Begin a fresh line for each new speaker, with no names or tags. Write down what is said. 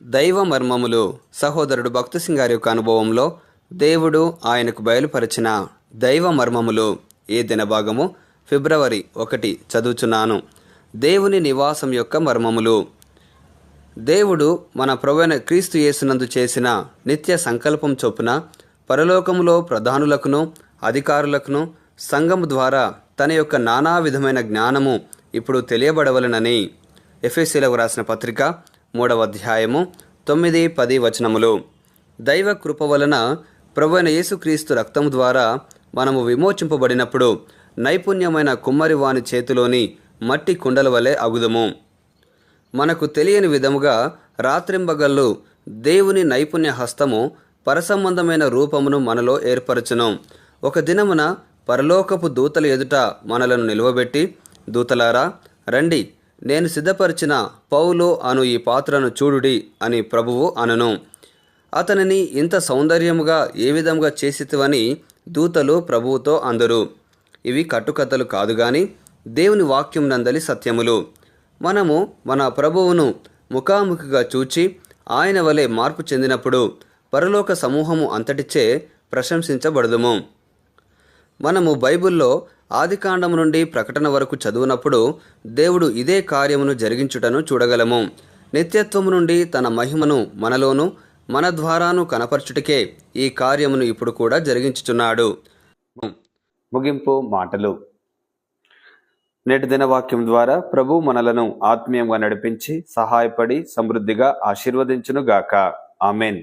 దైవ మర్మములు సహోదరుడు భక్తసింగ్ గారి యొక్క అనుభవంలో దేవుడు ఆయనకు బయలుపరిచిన దైవ మర్మములు ఏ దినభాగము ఫిబ్రవరి ఒకటి చదువుచున్నాను. దేవుని నివాసం యొక్క మర్మములు. దేవుడు మన ప్రవణ క్రీస్తు యేసునందు చేసిన నిత్య సంకల్పం చొప్పున పరలోకములో ప్రధానులకును అధికారులకును సంఘము ద్వారా తన యొక్క నానా విధమైన జ్ఞానము ఇప్పుడు తెలియబడవలనని ఎఫ్ఎస్సీలకు రాసిన పత్రిక మూడవ అధ్యాయము తొమ్మిది పది వచనములు. దైవ కృప వలన ప్రభువైన యేసుక్రీస్తు రక్తం ద్వారా మనము విమోచింపబడినప్పుడు నైపుణ్యమైన కుమ్మరి వాని చేతిలోని మట్టి కుండల వలె అగుదము. మనకు తెలియని విధముగా రాత్రింబగళ్ళు దేవుని నైపుణ్య హస్తము పరసంబంధమైన రూపమును మనలో ఏర్పరచును. ఒక దినమున పరలోకపు దూతల ఎదుట మనలను నిలువబెట్టి దూతలారా రండి నేను సిద్ధపరిచిన పౌలు అను ఈ పాత్రను చూడుడి అని ప్రభువు అనను. అతనిని ఇంత సౌందర్యముగా ఏ విధంగా చేసితివని దూతలు ప్రభువుతో అందరు. ఇవి కట్టుకథలు కాదు గాని దేవుని వాక్యం నందలి సత్యములు. మనము మన ప్రభువును ముఖాముఖిగా చూచి ఆయన వలె మార్పు చెందినప్పుడు పరలోక సమూహము అంతటిచే ప్రశంసించబడదుము. మనము బైబిల్లో ఆదికాండము నుండి ప్రకటన వరకు చదువునప్పుడు దేవుడు ఇదే కార్యమును జరిగించుటను చూడగలము. నిత్యత్వము నుండి తన మహిమను మనలోను మన ద్వారాను కనపరచుటకే ఈ కార్యమును ఇప్పుడు కూడా జరిగించుచున్నాడు. ముగింపు మాటలు. నేటి దినవాక్యం ద్వారా ప్రభు మనలను ఆత్మీయంగా నడిపించి సహాయపడి సమృద్ధిగా ఆశీర్వదించునుగాక. ఆమెన్.